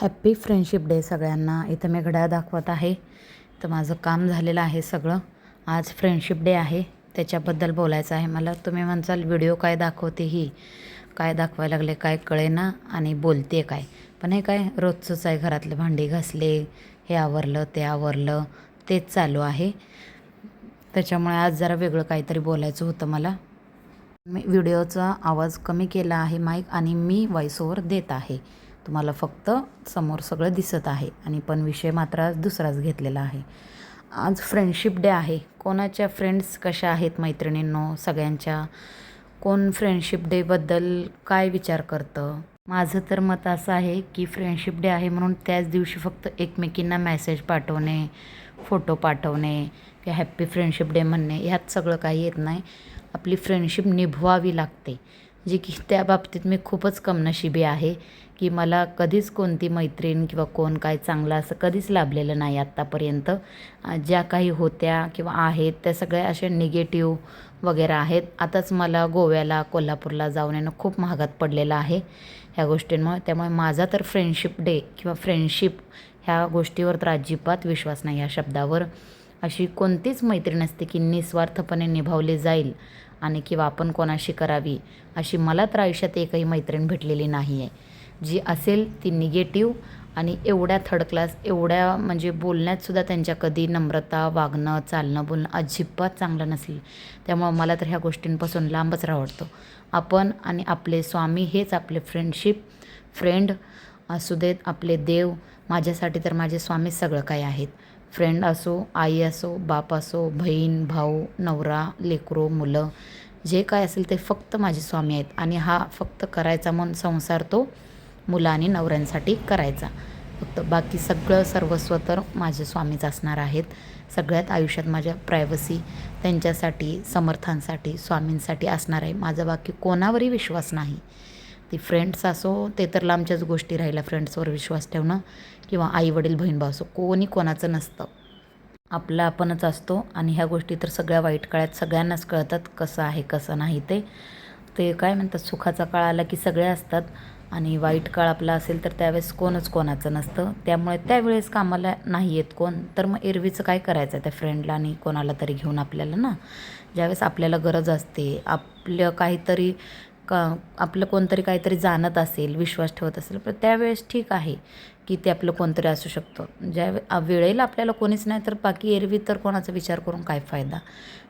Happy friendship day सगळ्यांना. इथं मी घड्याळ दाखवत आहे. तर माझं काम झालेलं आहे सगळं. आज फ्रेंडशिप डे आहे. त्याच्याबद्दल बोलायचं आहे मला. तुम्ही म्हणसाल व्हिडिओ काय दाखवते ही? काय दाखवायला लागले? काय कळेना? आणि बोलते काय? पण हे काय रोजचंच आहे घरातले भांडी घासले हे आवरलं ते आवरलं तेच चालू आहे. त्याच्यामुळे आज जरा वेगळं काहीतरी बोलायचं होतं मला. मी व्हिडिओचा आवाज कमी केला आहे माईक आणि मी व्हॉइस ओव्हर देत आहे. तुम्हाला फक्त समोर सगळं दिसत आहे आणि पण विषय मात्र आज दुसराच घेतलेला आहे. आज फ्रेंडशिप डे आहे. कोणाच्या फ्रेंड्स कशा आहेत मैत्रिणींनो? सगळ्यांच्या कोण फ्रेंडशिप डेबद्दल काय विचार करतं? माझं तर मत असं आहे की फ्रेंडशिप डे आहे म्हणून त्याच दिवशी फक्त एकमेकींना मेसेज पाठवणे फोटो पाठवणे किंवा हॅप्पी फ्रेंडशिप डे म्हणणे ह्यात सगळं काही येत नाही. आपली फ्रेंडशिप निभवावी लागते. जी की त्या बाबतीत मी खूपच कमनशिबी आहे की मला कधीच कोणती मैत्रीण किंवा कोण काय चांगलं असं कधीच लाभलेलं नाही आत्तापर्यंत. ज्या काही होत्या किंवा आहेत त्या सगळ्या अशा निगेटिव्ह वगैरे आहेत. आताच मला गोव्याला कोल्हापूरला जाऊन येणं खूप महागात पडलेलं आहे ह्या गोष्टींमुळे. त्यामुळे माझा तर फ्रेंडशिप डे किंवा फ्रेंडशिप ह्या गोष्टीवर तर अजिबात विश्वास नाही या शब्दावर. अशी कोणतीच मैत्रीण असते की निस्वार्थपणे निभावली जाईल. आणि किंवा आपण कोणाशी करावी अशी मला तर आयुष्यात एकही मैत्रीण भेटलेली नाही आहे जी असेल ती निगेटिव्ह आणि एवढ्या थर्ड क्लास एवढ्या म्हणजे बोलण्यातसुद्धा त्यांच्या कधी नम्रता वागणं चालणं बोलणं अजिबात चांगलं नसेल. त्यामुळं मला तर ह्या गोष्टींपासून लांबच राहतो आपण आणि आपले स्वामी हेच आपले फ्रेंडशिप फ्रेंड असू देत आपले देव माझ्यासाठी तर माझे स्वामी सगळं काही आहेत. फ्रेंड असो आई असो बाप असो बहीण भाऊ नवरा लेकरो मुलं जे काय असेल ते फक्त माझे स्वामी आहेत आणि हा फक्त करायचा म्हणून संसार तो मुलं आणि नवऱ्यांसाठी करायचा. फक्त बाकी सगळं सर्वस्व तर माझे स्वामीच असणार आहेत. सगळ्यात आयुष्यात माझ्या प्रायव्हसी त्यांच्यासाठी समर्थांसाठी स्वामींसाठी असणार आहे. माझा बाकी कोणावरही विश्वास नाही. ती फ्रेंड्स असो ते तर लांबच्याच गोष्टी राहिल्या फ्रेंड्सवर विश्वास ठेवणं किंवा आई वडील बहीण भाऊ असो कोणी कोणाचं नसतं. आपला आपणच असतो आणि ह्या गोष्टी तर सगळ्या वाईट काळात सगळ्यांनाच कळतात कसं आहे कसं नाही ते. ते काय म्हणतात सुखाचा काळ आला की सगळे असतात आणि वाईट काळ आपला असेल तर त्यावेळेस कोणच कोणाचं नसतं. त्यामुळे त्यावेळेस कामाला नाही येत कोण. तर मग एरवीचं काय करायचं त्या फ्रेंडला आणि कोणाला तरी घेऊन आपल्याला ना? ज्यावेळेस आपल्याला गरज असते आपलं काहीतरी का आपलं कोणतरी काहीतरी जाणत असेल विश्वास ठेवत असेल तर त्यावेळेस ठीक आहे की ते आपलं कोणतरी असू शकतं. ज्या वेळेला आपल्याला कोणीच नाही तर बाकी एरवी तर कोणाचा विचार करून काय फायदा?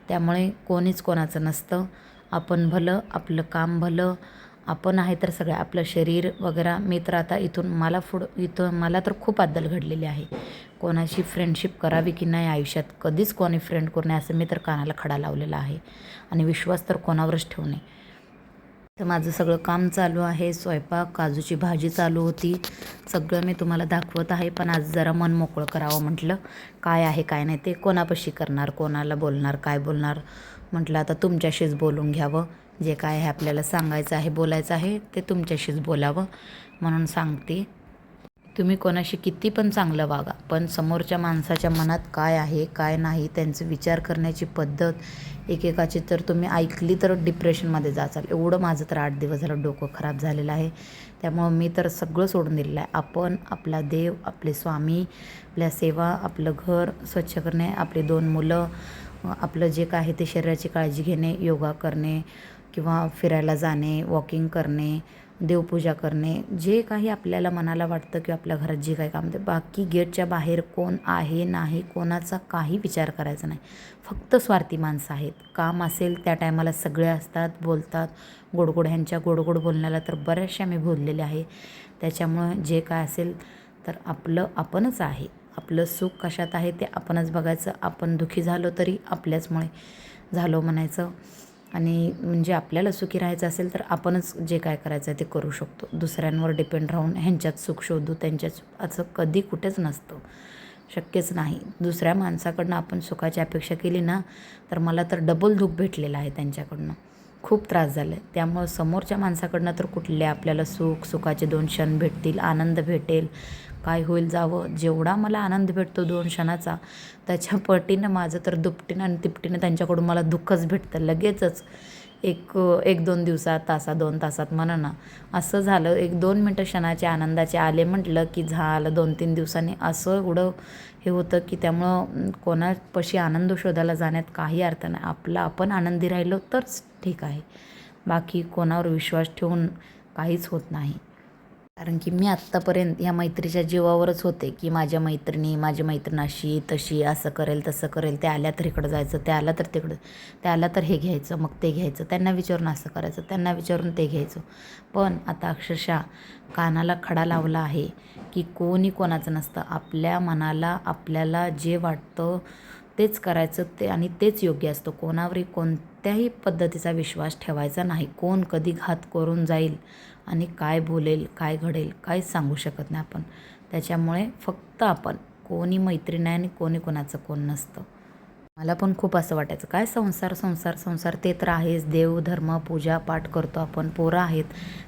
त्यामुळे कोणीच कोणाचं नसतं. आपण भलं आपलं काम भलं आपण आहे तर सगळं आपलं शरीर वगैरे. मी तर आता इथून मला पुढं इथं मला तर खूप अद्दल घडलेली आहे. कोणाशी फ्रेंडशिप करावी की नाही आयुष्यात? कधीच कोणी फ्रेंड करू नये असं मी तर कानाला खडा लावलेला आहे. आणि विश्वास तर कोणावरच ठेवू नये. तर माझं सगळं काम चालू आहे. स्वयंपाक काजूची भाजी चालू होती. सगळं मी तुम्हाला दाखवत आहे. पण आज जरा मन मोकळं करावं म्हटलं. काय आहे काय नाही ते कोणापाशी करणार कोणाला बोलणार काय बोलणार? म्हटलं आता तुमच्याशीच बोलून घ्यावं. जे काय आहे आपल्याला सांगायचं आहे बोलायचं आहे ते तुमच्याशीच बोलावं. म्हणून सांगते. तुम्ही कोणाशी किती पण चांगलं वागा पण समोरच्या माणसाच्या मनात काय आहे काय नाही त्यांचे विचार करण्याची पद्धत एकेकाची तर तुम्ही ऐकली तर डिप्रेशनमध्ये जाचाल एवढं माझं तर आठ दिवस झालं डोकं खराब झालेलं आहे. त्यामुळं मी तर सगळं सोडून दिलेलं आहे. आपण आपला देव आपले स्वामी आपल्या सेवा आपलं घर स्वच्छ करणे आपली दोन मुलं आपलं जे काय आहे ते शरीराची काळजी घेणे योगा करणे किंवा फिरायला जाणे वॉकिंग करणे देवपूजा करणे जे काही आपल्याला मनाला वाटतं किंवा आपल्या घरात जे काही काम ते बाकी गेटच्या बाहेर कोण आहे नाही कोणाचा काही विचार करायचा नाही. फक्त स्वार्थी माणसं आहेत. काम असेल त्या टायमाला सगळे असतात बोलतात. गोडगोड ह्यांच्या गोडगोड बोलण्याला तर बऱ्याचशा मी बोललेले आहे. त्याच्यामुळं जे काय असेल तर आपलं आपणच आहे. आपलं सुख कशात आहे ते आपणच बघायचं. आपण दुःखी झालो तरी आपल्याचमुळे झालो म्हणायचं. आणि म्हणजे आपल्याला सुखी राहायचं असेल तर आपणच जे काय करायचं आहे ते करू शकतो. दुसऱ्यांवर डिपेंड राहून ह्यांच्यात सुख शोधू त्यांच्यात असं कधी कुठेच नसतं. शक्यच नाही. दुसऱ्या माणसाकडनं आपण सुखाची अपेक्षा केली ना तर मला तर डबल दुःख भेटलेलं आहे त्यांच्याकडनं. खूप त्रास झाला आहे त्यामुळं समोरच्या माणसाकडनं तर कुठले आपल्याला सुख सुखाचे दोन क्षण भेटतील आनंद भेटेल. काय होईल जावं? जेवढा मला आनंद भेटतो दोन क्षणाचा त्याच्या पटीनं माझं तर दुपटीनं आणि तिपटीनं त्यांच्याकडून मला दुःखच भेटतं लगेचच. एक एक दोन दिवसात तासा दोन तासात म्हणा ना. असं झालं एक दोन मिनटं क्षणाचे आनंदाचे आले म्हटलं की झालं दोन तीन दिवसांनी. असं एवढं हे होतं की त्यामुळं कोणापाशी आनंद शोधायला जाण्यात काही अर्थ नाही. आपला आपण आनंदी राहिलो तरच ठीक आहे. बाकी कोणावर विश्वास ठेवून काहीच होत नाही. कारण की मी आत्तापर्यंत ह्या मैत्रीच्या जीवावरच होते की माझ्या मैत्रिणी माझी मैत्रीण अशी तशी असं करेल तसं करेल ते आल्या तर इकडं जायचं ते आलं तर तिकडं ते आलं तर हे घ्यायचं मग ते घ्यायचं त्यांना विचारून असं करायचं त्यांना विचारून ते घ्यायचं. पण आता अक्षरशः कानाला खडा लावला आहे की कोणी कोणाचं नसतं. आपल्या मनाला आपल्याला जे वाटतं तेच करायचं ते आणि तेच योग्य असतं. कोणावरही कोणत्याही पद्धतीचा विश्वास ठेवायचा नाही. कोण कधी घात करून जाईल आणि काय बोलेल काय घडेल काहीच सांगू शकत नाही आपण. त्याच्यामुळे फक्त आपण कोणी मैत्रीण आहे आणि कोणी कोणाचं कोण नसतं. मला पण खूप असं वाटायचं काय संसार संसार संसार ते तर आहेच. देव धर्म पूजा पाठ करतो आपण पोरं आहेत.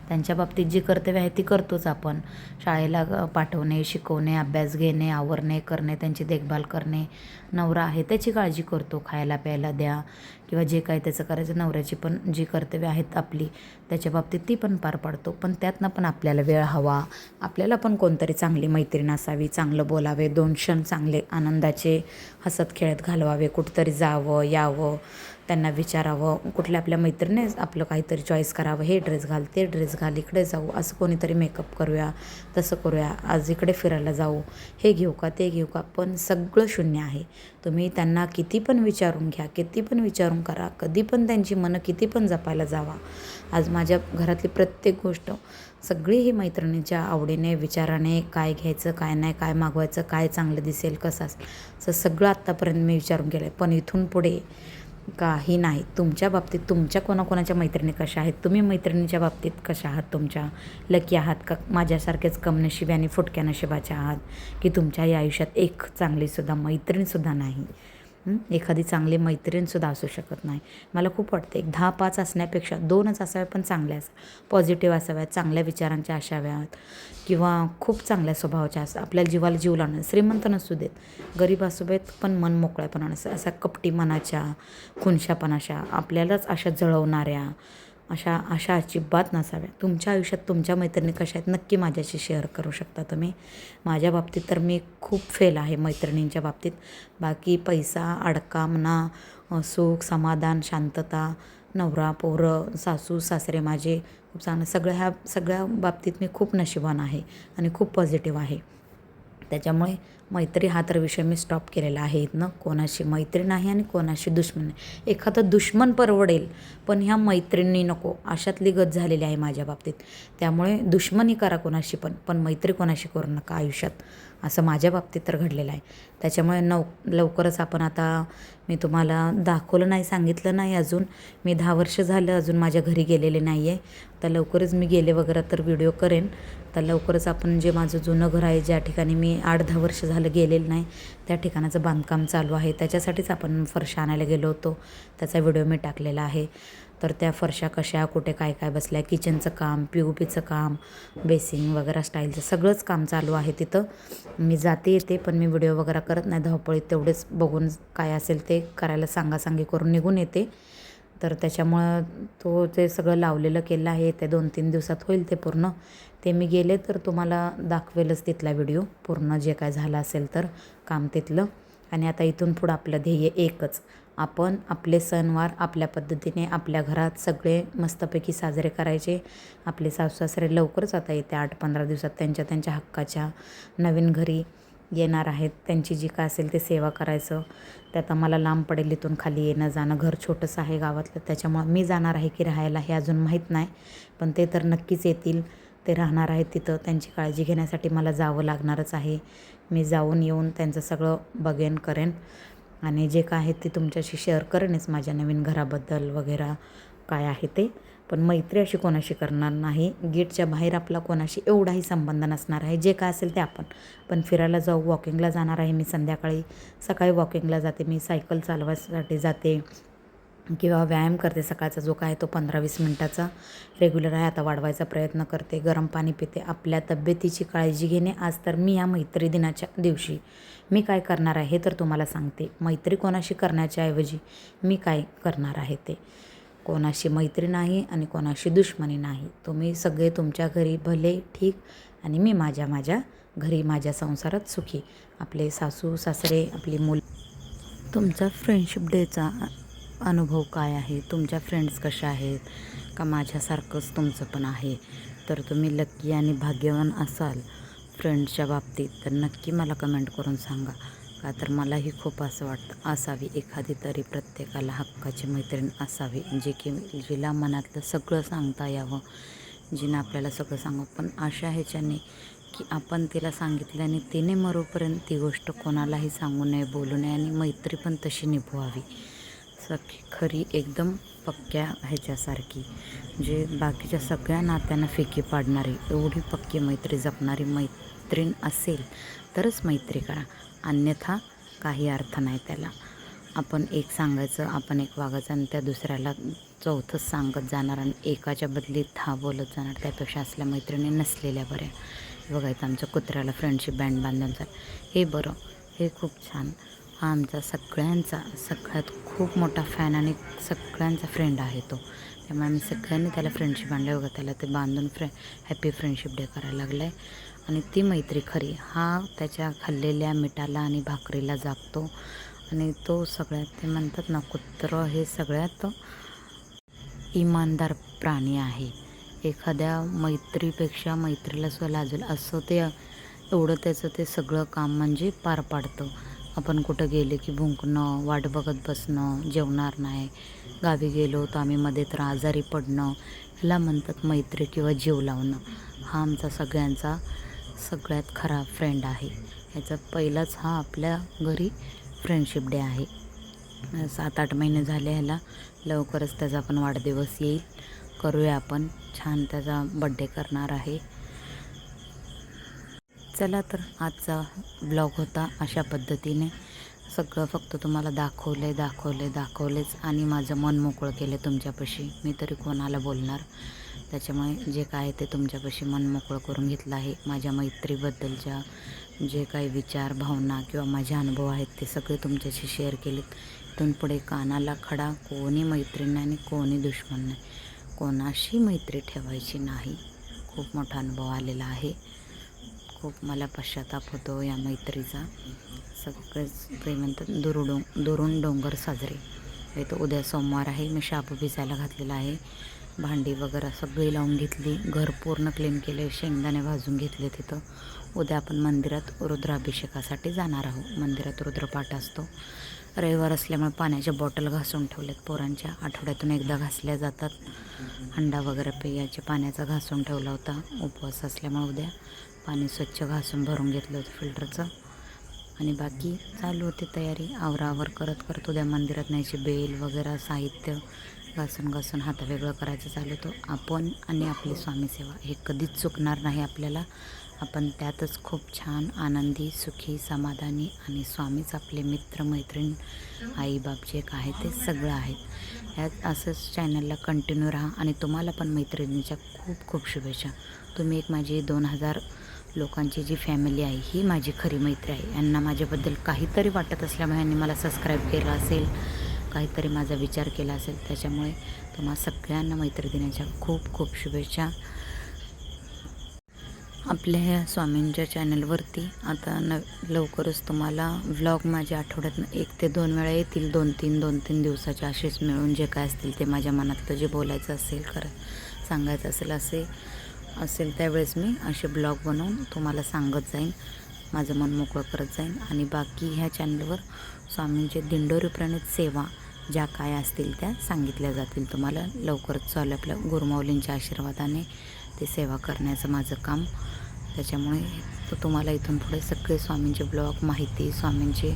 त्यांच्या बाबतीत जी कर्तव्य आहे ती करतोच आपण. शाळेला ग- पाठवणे शिकवणे अभ्यास घेणे आवरणे करणे त्यांची देखभाल करणे. नवरा आहे त्याची काळजी करतो. खायला प्यायला द्या. किंवा जे काय त्याचं करायचं नवऱ्याची पण जी कर्तव्य आहेत आपली त्याच्या बाबतीत ती पण पार पाडतो. पण त्यातनं पण आपल्याला वेळ हवा. आपल्याला पण कोणतरी चांगली मैत्रीण असावी चांगलं बोलावे दोन क्षण चांगले आनंदाचे हसत खेळत घालवावे कुठंतरी जावं यावं. त्यांना विचारावं कुठल्या आपल्या मैत्रिणीच आपलं काहीतरी चॉईस करावं हे ड्रेस घाल ते ड्रेस घाल इकडे जाऊ असं कोणीतरी मेकअप करूया तसं करूया आज इकडे फिरायला जाऊ हे घेऊ का ते घेऊ का पण सगळं शून्य आहे. तुम्ही त्यांना किती पण विचारून घ्या किती पण विचारून करा कधी पण त्यांची मनं किती पण जपायला जावा. आज माझ्या घरातली प्रत्येक गोष्ट सगळी ही मैत्रिणीच्या आवडीने विचाराने काय घ्यायचं काय नाही काय मागवायचं काय चांगलं दिसेल कसं असं सगळं आत्तापर्यंत मी विचारून केलं आहे पण इथून पुढे काही नाही. तुमच्या बाबतीत तुमच्या कोणाकोणाच्या मैत्रिणी कशा आहेत? तुम्ही मैत्रिणीच्या बाबतीत कशा आहात तुमच्या? लकी आहात का? माझ्यासारखेच कमनशिबी आणि फुटक्या नशिबाच्या आहात? की तुमच्या या आयुष्यात एक चांगलीसुद्धा मैत्रीणसुद्धा नाही? एखादी चांगली मैत्रीणसुद्धा असू शकत नाही. मला खूप वाटतं एक दहा पाच असण्यापेक्षा दोनच असाव्या पण चांगल्या असाव्या पॉझिटिव्ह असाव्यात चांगल्या विचारांच्या असाव्यात किंवा खूप चांगल्या स्वभावाच्या असा आपल्याला जीवाला जीव लावणं श्रीमंत नसू देत. गरीब असू देत पण मन मोकळ्यापणा नसतं असा कपटी मनाच्या खुनशापणाच्या आपल्यालाच अशा जळवणाऱ्या अशा अशा अजिबात नसाव्या तुमच्या आयुष्यात तुमच्या मैत्रिणी कशा आहेत नक्की माझ्याशी शेअर करू शकता तुम्ही. माझ्या बाबतीत तर मी खूप फेल आहे मैत्रिणींच्या बाबतीत. बाकी पैसा अडका म्हणा सुख समाधान शांतता नवरा पोरं सासू सासरे माझे खूप चांगलं. सगळ्या ह्या सगळ्या बाबतीत मी खूप नशिबान आहे आणि खूप पॉझिटिव्ह आहे. त्याच्यामुळे मैत्री हा तर विषय मी स्टॉप केलेला आहे इथनं. कोणाशी मैत्री नाही आणि कोणाशी दुश्मन नाही. एखादं दुश्मन परवडेल पण ह्या मैत्रिणी नको. अशातली गत झालेली आहे माझ्या बाबतीत. त्यामुळे दुश्मनी करा कोणाशी पण पण मैत्री कोणाशी करू नका आयुष्यात. असं माझ्या बाबतीत तर घडलेलं आहे. त्याच्यामुळे नव लवकरच आपण आता मी तुम्हाला दाखवलं नाही सांगितलं नाही अजून. मी दहा वर्ष झालं अजून माझ्या घरी गेलेले नाही आहे तर लवकरच मी गेले वगैरे तर व्हिडिओ करेन. तर लवकरच आपण जे माझं जुनं घर आहे ज्या ठिकाणी मी आठ दहा वर्ष झालं गेलेलं नाही त्या ठिकाणाचं बांधकाम चालू आहे. त्याच्यासाठीच आपण फरशा आणायला गेलो होतो. त्याचा व्हिडिओ मी टाकलेला आहे. तर त्या फरशा कशा कुठे काय काय बसल्या किचनचं काम पी ओ पीचं काम बेसिंग वगैरे स्टाईलचं सगळंच काम चालू आहे तिथं. मी जाते येते पण मी व्हिडिओ वगैरे करत नाही धावपळीत तेवढेच बघून काय असेल ते करायला सांगासांगी करून निघून येते. तर त्याच्यामुळं तो ते सगळं लावलेलं केलं आहे ते दोन तीन दिवसात होईल ते पूर्ण. ते मी गेले तर तुम्हाला दाखवेलच तिथला व्हिडिओ पूर्ण जे काय झालं असेल तर काम तिथलं. आणि आता इथून पुढं आपलं ध्येय एकच. आपण आपले सणवार आपल्या पद्धतीने आपल्या घरात सगळे मस्तपैकी साजरे करायचे. आपले सासू सासरे लवकरच आता येते आठ पंधरा दिवसात त्यांच्या त्यांच्या हक्काच्या नवीन घरी येणार आहेत. त्यांची जी काय असेल ते सेवा करायचं. त्यात आम्हाला लांब पडेल इथून खाली येणं जाणं घर छोटंसं आहे गावातलं. त्याच्यामुळं मी जाणार आहे की राहायला हे अजून माहीत नाही. पण ते तर नक्कीच येतील. ते राहणार आहेत तिथं. त्यांची काळजी घेण्यासाठी मला जावं लागणारच आहे. मी जाऊन येऊन त्यांचं सगळं बघेन करेन. आणि जे काय आहे ते तुमच्याशी शेअर करेनच. माझ्या नवीन घराबद्दल वगैरे काय आहे ते. पण मैत्री अशी कोणाशी करणार नाही. गेटच्या बाहेर आपला कोणाशी एवढाही संबंध नसणार आहे. जे काय असेल ते आपण. पण फिरायला जाऊ वॉकिंगला जाणार आहे मी संध्याकाळी. सकाळी वॉकिंगला जाते मी. सायकल चालवायसाठी जाते. किंवा व्यायाम करते सकाळचा जो काय तो पंधरा वीस मिनटाचा. रेग्युलर आहे आता वाढवायचा प्रयत्न करते गरम पाणी पिते. आपल्या तब्येतीची काळजी घेणे आज तर मी या मैत्री दिनाच्या दिवशी. मी काय करणार आहे तर तुम्हाला सांगते. मैत्री कोणाशी करण्याच्या ऐवजी मी काय करणार आहे ते. कोणाशी मैत्री नाही आणि कोणाशी दुश्मनी नाही. तुम्ही सगळे तुमच्या घरी भले ठीक आणि मी माझ्या माझ्या घरी माझ्या संसारात सुखी. आपले सासू सासरे आपली मुलं. तुमचा फ्रेंडशिप डेचा अनुभव काय आहे? तुमच्या फ्रेंड्स कशा आहेत? का माझ्यासारखंच तुमचं पण आहे? तर तुम्ही लक्की आणि भाग्यवान असाल फ्रेंड्सच्या बाबतीत तर नक्की मला कमेंट करून सांगा. का तर मलाही खूप असं वाटतं असावी एखादी तरी प्रत्येकाला हक्काची मैत्रीण असावी जे की जिला मनातलं सगळं सांगता यावं जिनं आपल्याला सगळं सांगू पण अशा ह्याच्याने की आपण तिला सांगितल्याने तिने मरोपर्यंत ती गोष्ट कोणालाही सांगू नये बोलू नये आणि मैत्री पण तशी निभवावी. सखी खरी एकदम पक्क्या ह्याच्यासारखी. जे बाकीच्या सगळ्या नात्यांना फिकी पाडणारी एवढी पक्की मैत्री जपणारी मैत्रीण असेल तरच मैत्री करा. अन्यथा काही अर्थ नाही त्याला. आपण एक सांगायचं आपण एक वागायचं आणि त्या दुसऱ्याला चौथंच सांगत जाणार आणि एकाच्या बदलीत दहा बोलत जाणार. त्यापेक्षा असल्या मैत्रिणी नसलेल्या बऱ्या. बघायचं आमच्या कुत्र्याला फ्रेंडशिप बँड बांधून चाल हे बरं हे खूप छान. हा आमचा सगळ्यांचा सगळ्यात खूप मोठा फॅन आणि सगळ्यांचा फ्रेंड आहे तो. त्यामुळे आम्ही सगळ्यांनी त्याला फ्रेंडशिप आणल्या. बघा त्याला ते बांधून फ्रे हॅपी फ्रेंडशिप डे करायला लागला आहे आणि ती मैत्री खरी हा त्याच्या खाल्लेल्या मिठाला आणि भाकरीला जागतो. आणि तो सगळ्यात ते म्हणतात ना कुत्रं हे सगळ्यात इमानदार प्राणी आहे. एखाद्या मैत्रीपेक्षा मैत्रीला सुद्धा लाजेल. असं ते एवढं त्याचं ते सगळं काम म्हणजे पार पाडतं. आपण कुठं गेले की भुंकणं वाट बघत बसणं जेवणार नाही गावी गेलो तर आम्ही मध्ये तर आजारी पडणं ह्याला म्हणतात मैत्री किंवा जीव लावणं. हा आमचा सगळ्यांचा सगळ्यात खरा फ्रेंड आहे. ह्याचा पहिलाच हा आपल्या घरी फ्रेंडशिप डे आहे. सात आठ महिने झाले ह्याला. लवकरच त्याचा पण वाढदिवस येईल. करूया आपण. छान त्याचा बड्डे करणार आहे. चला तर आजचा ब्लॉग होता अशा पद्धतीने. सगळं फक्त तुम्हाला दाखवलं आहे दाखवलं आहे दाखवलेच आणि माझं मन मोकळं केलं तुमच्यापाशी. मी तरी कोणाला बोलणार? त्याच्यामुळे जे काय ते तुमच्यापाशी मन मोकळं करून घेतलं आहे. माझ्या मैत्रीबद्दलच्या जे काही विचार भावना किंवा माझे अनुभव आहेत ते सगळे तुमच्याशी शेअर केलेत. इथून पुढे कानाला खडा कोणी मैत्रीण नाही आणि कोणी दुश्मन नाही. कोणाशी मैत्री ठेवायची नाही. खूप मोठा अनुभव आलेला आहे. खूप मला पश्चाताप होतो या मैत्रीचा. सगळेच ते म्हणतात दुरुडों दुरून डोंगर साजरे. हे तर उद्या सोमवार आहे मी शाबू भिजायला घातलेला आहे. भांडी वगैरे सगळी लावून घेतली घर पूर्ण क्लीन केले शेंगदाणे भाजून घेतले तिथं. उद्या आपण मंदिरात रुद्राभिषेकासाठी जाणार आहोत. मंदिरात रुद्रपाठ असतो. रविवार असल्यामुळे पाण्याच्या बॉटल घासून ठेवल्यात पोरांच्या. आठवड्यातून एकदा घासल्या जातात. अंडा वगैरे पेयाच्या पाण्याचा घासून ठेवला होता. उपवास असल्यामुळे उद्या पाणी स्वच्छ घासून भरून घेतलं होतं फिल्टरचं. आणि बाकी चालू होती तयारी. आवरावर करत करत उद्या मंदिरात न्यायची बेल वगैरे साहित्य घासून घासून हात वेगळं करायचं चालू होतं. आपण आणि आपली स्वामीसेवा हे कधीच चुकणार नाही आपल्याला. आपण त्यातच खूप छान आनंदी सुखी समाधानी आणि स्वामीच आपले मित्र मैत्रीण आई बाप जे आहे ते सगळं आहेत ह्यात असंच चॅनलला कंटिन्यू राहा. आणि तुम्हाला पण मैत्रिणीच्या खूप खूप शुभेच्छा. तुम्ही एक माझी दोन हजार लोकांची जी फॅमिली आहे ही माझी खरी मैत्री आहे. यांना माझ्याबद्दल काहीतरी वाटत असल्यामुळे यांनी मला सबस्क्राईब केलं असेल काहीतरी माझा विचार केला असेल. त्याच्यामुळे तुम्हाला सगळ्यांना मैत्री देण्याच्या खूप खूप शुभेच्छा. आपल्या ह्या स्वामींच्या चॅनलवरती आता न लवकरच तुम्हाला व्लॉग माझ्या आठवड्यात एक ते दोन वेळा येतील. दोन तीन दोन तीन दिवसाचे असेच मिळून जे काय असतील ते माझ्या मनातलं जे बोलायचं असेल खरं सांगायचं असेल असे असेल त्यावेळेस मी असे ब्लॉग बनवून तुम्हाला सांगत जाईन माझं मन मोकळं करत जाईन. आणि बाकी ह्या चॅनलवर स्वामींचे दिंडोरीप्रणित सेवा ज्या काय असतील त्या सांगितल्या जातील तुम्हाला. लवकरच चालू आपल्या गुरुमाऊलींच्या आशीर्वादाने ते सेवा करण्याचं माझं काम. त्याच्यामुळे तो तुम्हाला इथून पुढे सगळे स्वामींचे ब्लॉग माहिती स्वामींची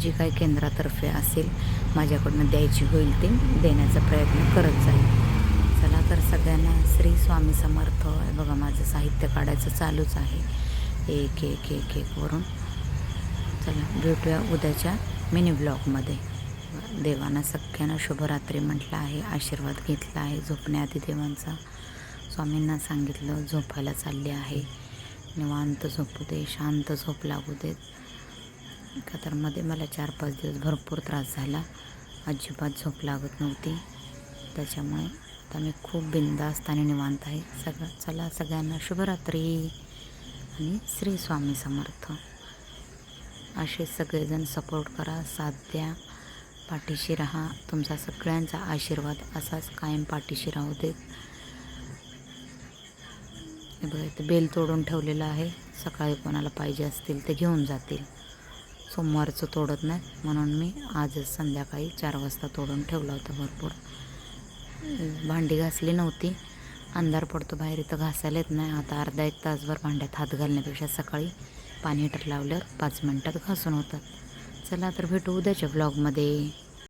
जी काही केंद्रातर्फे असेल माझ्याकडनं द्यायची होईल ते देण्याचा प्रयत्न करत जाईल. नमस्कार तर सगळ्यांना श्री स्वामी समर्थ. हे बघा माझं साहित्य काढायचं चालूच आहे. एक एक एक एक वरून. चला भेटूया उद्याच्या मिनी ब्लॉगमध्ये देवांना सगळ्यांना शुभरात्री म्हटलं आहे आशीर्वाद घेतला आहे. झोपण्याआधी देवांचा. स्वामींना सांगितलं झोपायला चालले आहे. निवांत झोपू दे शांत झोप लागू देत का तर मध्ये मला चार पाच दिवस भरपूर त्रास झाला. अजिबात झोप लागत नव्हती. त्याच्यामुळे आता मी खूप बिंदास्त आणि निवांत आहे. सगळं चला सगळ्यांना शुभरात्री आणि श्री स्वामी समर्थ. असे सगळेजण सपोर्ट करा साथ द्या पाठीशी राहा. तुमचा सगळ्यांचा आशीर्वाद असाच कायम पाठीशी राहू देत. बघा इथं बेल तोडून ठेवलेलं आहे. सकाळी कोणाला पाहिजे असतील ते घेऊन जातील. सोमवारचं तोडत नाही म्हणून मी आजच संध्याकाळी चार वाजता तोडून ठेवलं होतं भरपूर. भांडी घासली नव्हती. अंधार पडतो बाहेर इथं घासायला येत नाही. आता अर्धा एक तासभर भांड्यात हात घालण्यापेक्षा सकाळी पाणी हिटर लावल्यावर पाच मिनटात घासून होतात. चला तर भेटू उद्याच्या ब्लॉगमध्ये